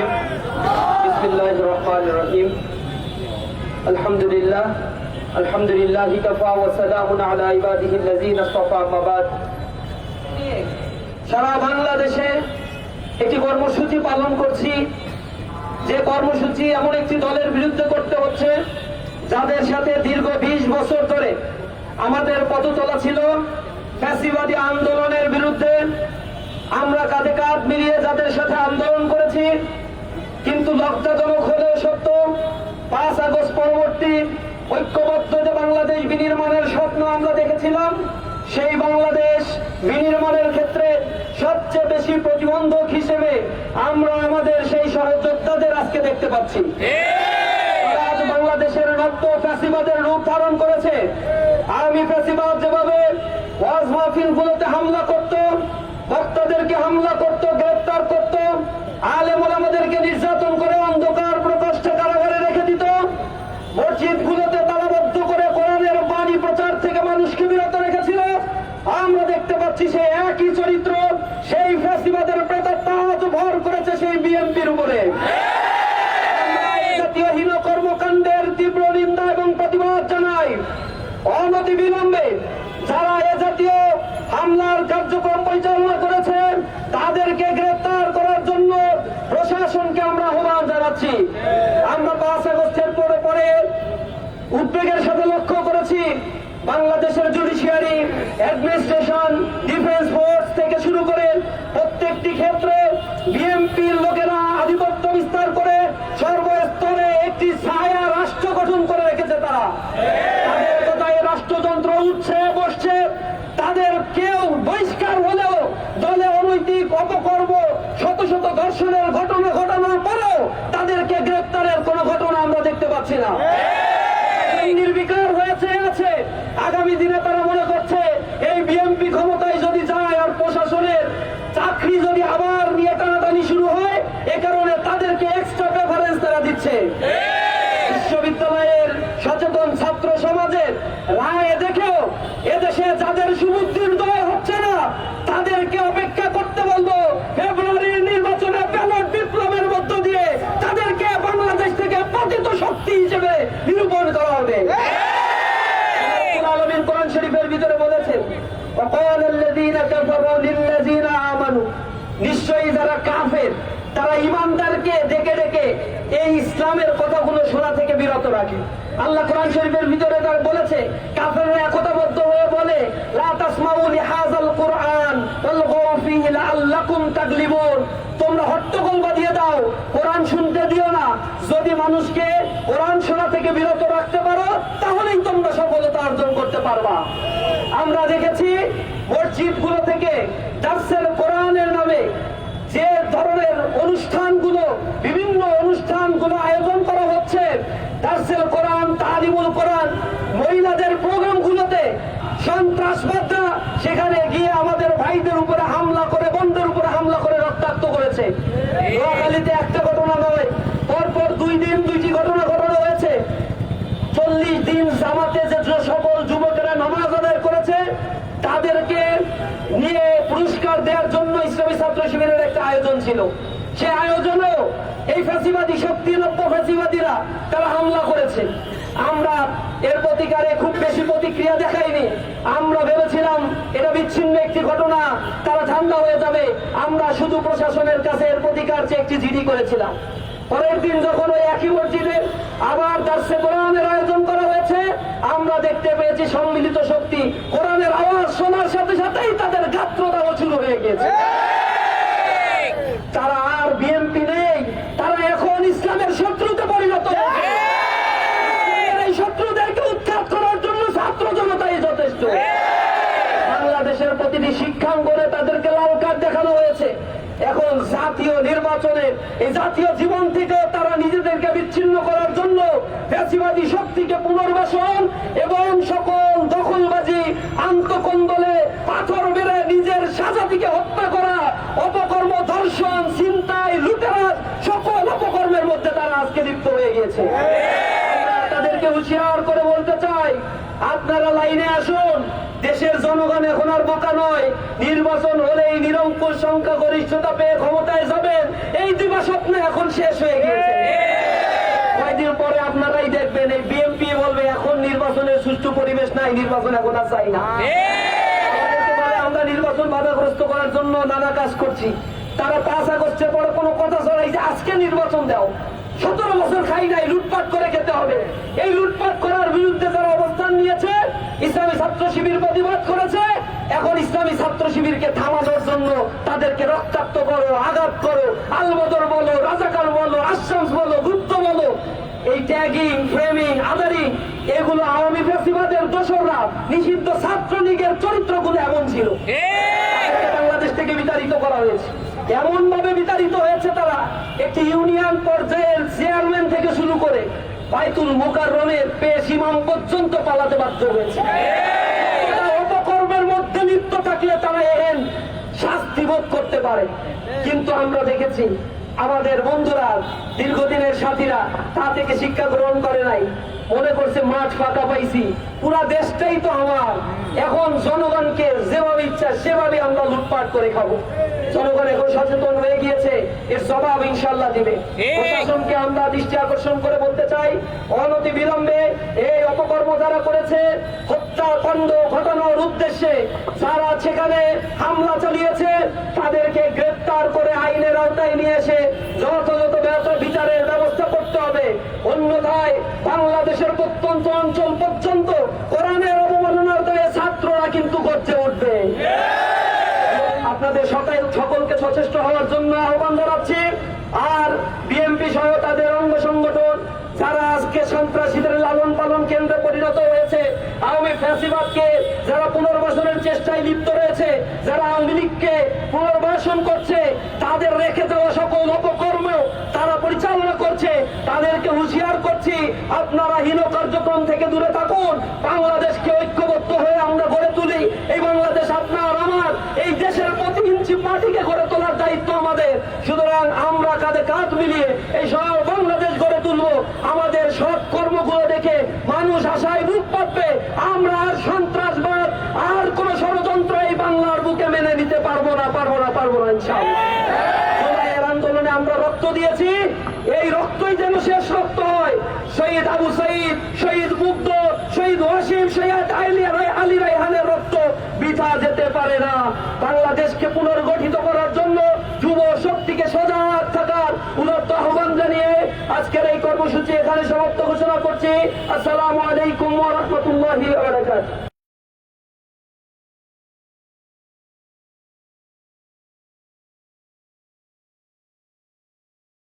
الرجيم بسم الله الرحمن الرحيم الحمد لله الحمد لله كفى وسلام على عباده الذين اصطفى أما بعد সারা বাংলাদেশে একটি কর্মসূচি পালন করছি যে কর্মসূচি এমন একটি দলের বিরুদ্ধে করতে হচ্ছে যাদের সাথে দীর্ঘ বিশ বছর ধরে আমাদের পথ চলা ছিল ফ্যাসিবাদী আন্দোলনের বিরুদ্ধে আমরা কাঁধে কাঁধ মিলিয়ে যাদের সাথে আন্দোলন করেছি কিন্তু লজ্জাজনক হলেও সত্য, পাঁচ আগস্ট পরবর্তী ঐক্যবদ্ধ যে বাংলাদেশ বিনির্মাণের স্বপ্ন আমরা দেখেছিলাম, সেই বাংলাদেশ বিনির্মাণের ক্ষেত্রে সবচেয়ে বেশি প্রতিবন্ধক হিসেবে আমরা আমাদের সেই সহযোদ্ধাদের আজকে দেখতে পাচ্ছি। আজ বাংলাদেশের নব্য ফ্যাসিবাদের রূপ ধারণ করেছে। আর্মি ফ্যাসিবাদ যেভাবে ওয়াজ মাহফিলগুলোতে হামলা করত, বক্তাদেরকে হামলা করত আলেম ওলামাদেরকে নির্যাতন করে অন্ধকার প্রকোষ্ঠে কারাগারে রেখে দিত মসজিদগুলোতে তালাবদ্ধ করে কোরআনের বাণী প্রচার থেকে মানুষকে বিরত রেখেছিল আমরা দেখতে পাচ্ছি সেই একই চরিত্র সেই ফ্যাসিবাদের প্রেতাত্মা আজ ভর করেছে সেই বিএনপির উপরে। আমরা এই জাতীয় হীন কর্মকাণ্ডের তীব্র নিন্দা এবং প্রতিবাদ জানাই। অনতি বিলম্বে যারা এ জাতীয় হামলার কার্যক্রম পরিচালনা করেছে, তাদেরকে গ্রেপ্তার করার জন্য প্রশাসনকে আমরা আহ্বান জানাচ্ছি। আমরা পাঁচ আগস্টের পরে পরে উদ্বেগের সাথে লক্ষ্য করেছি, বাংলাদেশের জুডিশিয়ারি অ্যাডমিনিস্ট্রেশন ডিফেন্স ফোর্স থেকে শুরু করে প্রত্যেকটি ক্ষেত্রে বিএনপির লোকেরা আধিপত্য বিস্তার করে সর্বস্তরে একটি ছায়া রাষ্ট্র গঠন করে রেখেছে তারা। তাদের কথায় রাষ্ট্রযন্ত্র উঠছে, বসছে। তাদের কেউ বহিষ্কার হলেও দলে অনৈতিক অপকর্ম, শত শত ধর্ষণের ঘটনা ঘটানোর পরেও তাদেরকে গ্রেপ্তারের কোনো ঘটনা আমরা দেখতে পাচ্ছি না নির্বিকার হয়েছে আছে আগামী দিনে তারা মনে করছে এই বিএনপি ক্ষমতায় যদি যায় আর প্রশাসনের চাকরি যদি আবার নিয়ে টানাটানি শুরু হয় এ কারণে তাদেরকে এক্সট্রা প্রেফারেন্স তারা দিচ্ছে বিশ্ববিদ্যালয়ের সচেতন ছাত্র সমাজের রায় দেখেও এদেশে যাদের সুবুদ্ধির দয় হচ্ছে না তাদেরকে অপেক্ষা করতে বলবো ফেব্রুয়ারির নির্বাচনে ব্যালট বিপ্লবের মধ্য দিয়ে তাদেরকে বাংলাদেশ থেকে পতিত শক্তি হিসেবে নিরূপণ করা হবে রব্বুল আলামিন কোরআন শরীফের ভিতরে বলেছেন وقال الذين كفروا للذين آمنوا নিশ্চয়ই যারা কাফের তারা ইমানদারকে ডেকে ডেকে এই ইসলামের কথাগুলো শোনা থেকে বিরত রাখে আল্লাহ কোরআন শরীফের ভিতরে তার বলেছে কাফেররা একতাবদ্ধ হয়ে বলে কুরআন শুনতে দিও না। যদি মানুষকে কোরআন শোনা থেকে বিরত রাখতে পারো, তাহলেই তোমরা সফলতা অর্জন করতে পারবা। আমরা দেখেছি মসজিদগুলো থেকে দার্সের কোরআনের নামে যে ধরনের অনুষ্ঠানগুলো বিভিন্ন অনুষ্ঠানগুলো আয়োজন করা হচ্ছে দার্সেল কোরআন তালিমুল কোরআন মহিলাদের প্রোগ্রামগুলোতে সন্ত্রাসবাদরা সেখানে গিয়ে আমাদের ভাইদের উপরে হামলা করে বন্ধের উপরে হামলা করে রক্তাক্ত করেছে। নোয়াখালীতে একটা ঘটনা নয়, পরপর দুই দিন দুইটি ঘটনা ঘটানো হয়েছে। চল্লিশ দিন জামাতে যে সকল যুবকেরা নামাজ আদায় করেছে, তাদেরকে নিয়ে পুরস্কার দেওয়ার জন্য ইসলামী ছাত্র শিবিরের একটা আয়োজন ছিল। সে আয়োজনেও এই ফ্যাসিবাদী শক্তি, নব্য ফ্যাসিবাদীরা তারা হামলা করেছে। আমরা এর প্রতিকারে খুব বেশি প্রতিক্রিয়া দেখাইনি। আমরা ভেবেছিলাম এটা বিচ্ছিন্ন একটি ঘটনা তারা ঠান্ডা হয়ে যাবে। আমরা শুধু প্রশাসনের কাছে এর প্রতিকার চেয়ে একটি জিডি করেছিলাম। পরের দিন যখন ওই একই মসজিদে আবার দার্সে কোরআনের আয়োজন করা হয়েছে আমরা দেখতে পেয়েছি সম্মিলিত শক্তি কোরআনের আওয়াজ শোনার সাথে সাথেই তাদের গাত্রদাহ শুরু হয়ে গেছে তারা আর বিএনপি নেই তারা এখন ইসলামের শত্রুতে পরিণত হয়েছে। এই শত্রুদেরকে উৎখাত করার জন্য ছাত্র জনতাই যথেষ্ট বাংলাদেশের প্রতিটি শিক্ষাঙ্গনে তাদেরকে লাল কার্ড দেখানো হয়েছে এখন জাতীয় নির্বাচনে এই জাতীয় জীবন থেকে তারা নিজেদেরকে বিচ্ছিন্ন করার জন্য ফ্যাসিবাদী শক্তিকে পুনর্বাসন এবং সকল দখলবাজি আন্তকন্দলে পাথর মেরে নিজের সাজাতিকে হত্যা করা, অপকর্ম, ধর্ষণ চিন্তায় লুটেরাজ সকল অপকর্মের মধ্যে তারা আজকে লিপ্ত হয়ে গিয়েছে। হুঁশিয়ার করে বলতে চাই, আপনারা লাইনে আসুন। দেশের জনগণ এখন আর বোকা নয়। নির্বাচন হলেই নিরঙ্কুশ সংখ্যা গরিষ্ঠতা পেয়ে ক্ষমতায় যাবেন। এই দিবা স্বপ্ন এখন শেষ হয়ে কয়েকদিন পরে আপনারাই দেখবেন, এই বলবে, এখন নির্বাচনের সুষ্ঠু পরিবেশ নাই, নির্বাচন এখন আর চাই না। আমরা নির্বাচন বাধাগ্রস্ত করার জন্য নানা কাজ করছি। তারা পাঁচ আগস্টের পরে কোনো কথা ছড়াই যে আজকে নির্বাচন দাও। সতেরো বছর খাই নাই লুটপাট করে খেতে হবে। এই লুটপাট করার বিরুদ্ধে যারা অবস্থান নিয়েছে ইসলামী ছাত্র শিবির প্রতিবাদ করেছে। এখন ইসলামী ছাত্র শিবিরকে থামানোর জন্য তাদেরকে রক্তাক্ত করো আঘাত করো আলবদর বলো রাজাকার বলো আশ্রামস বলো গুপ্ত বলো। এই ট্যাগিং ফ্রেমিং আদারিং এগুলো আওয়ামী ফেসিবাদের দোসররা নিষিদ্ধ ছাত্রলীগের চরিত্রগুলো এমন ছিল। বাংলাদেশ থেকে বিতাড়িত করা হয়েছে। এমন ভাবে বিতাড়িত হয়েছে তারা, একটি ইউনিয়ন পর্যায়ের চেয়ারম্যান থেকে শুরু করে বাইতুল মোকাররমের পেশ ইমাম পর্যন্ত পালাতে বাধ্য হয়েছে। অপকর্মের মধ্যে লিপ্ত থাকলে তারা এহেন শাস্তি ভোগ করতে পারে। কিন্তু আমরা দেখেছি, আমাদের বন্ধুরা, দীর্ঘদিনের সাথীরা তা থেকে শিক্ষা গ্রহণ করে নাই। মনে করছে, মাঠ ফাঁকা পাইছি। পুরা দেশটাই তো আমার। এখন জনগণকে যেভাবে ইচ্ছা, সেভাবে আমরা লুটপাট করে খাব। জনগণ এখন সচেতন হয়ে গিয়েছে। এর জবাব ইনশাল্লাহ দিবে। প্রশাসনকে আমরা দৃষ্টি আকর্ষণ করে বলতে চাই অনতি বিলম্বে এই অপকর্ম যারা করেছে হত্যাকাণ্ড ঘটানোর উদ্দেশ্যে যারা সেখানে হামলা চালিয়েছে তাদেরকে গ্রেপ্তার করে আইনের আওতায় নিয়ে এসে যথাযথ জন্য আহ্বান জানাচ্ছি। আর বিএনপি সহ তাদের অঙ্গ সংগঠন, যারা আজকে সন্ত্রাসীদের লালন পালন কেন্দ্রে পরিণত হয়েছে, আওয়ামী ফ্যাসিবাদকে যারা পুনর্বাসনের চেষ্টায় লিপ্ত রয়েছে, যারা আওয়ামী লীগকে পুনর্বাসন করছে, তাদের রেখে দেওয়া সকল অপকর্ম তারা পরিচালনা করছে, তাদেরকে হুঁশিয়ার করছি, আপনারা হীন কার্যক্রম থেকে দূরে থাকুন, বাংলাদেশকে ঐক্যবদ্ধ হয়ে আমরা গড়ে তুলি, এই বাংলাদেশ আপনার আমার এই দেশের প্রতি ইঞ্চি মাটিকে গড়ে তোলার দায়িত্ব আমাদের। সুতরাং আমরা কাঁধে কাঁধ মিলিয়ে এই সব বাংলাদেশ গড়ে তুলবো। আমাদের সৎ কর্মগুলো দেখে মানুষ আশায় বুক পাবে আমরা আর সন্ত্রাসবাদ, আর কোন ষড়যন্ত্র এই বাংলার বুকে মেনে নিতে পারব না পারব না পারব না, ইনশাআল্লাহ। আন্দোলনে আমরা রক্ত দিয়েছি। এই রক্তই যেন শেষ রক্ত হয়। শহীদ আবু সঈদ শহীদ মুগ্ধ, শহীদ ওয়াসিম আলী রাই আলী রাইহানের রক্ত বিথা যেতে পারে না। বাংলাদেশকে পুনর্গঠিত যুব শক্তিকে সজাগ থাকার উন্নত আহ্বান জানিয়ে আজকের এই কর্মসূচি এখানে সমাপ্ত ঘোষণা করছি। আসসালামু আলাইকুম রাহমাতুল্লাহি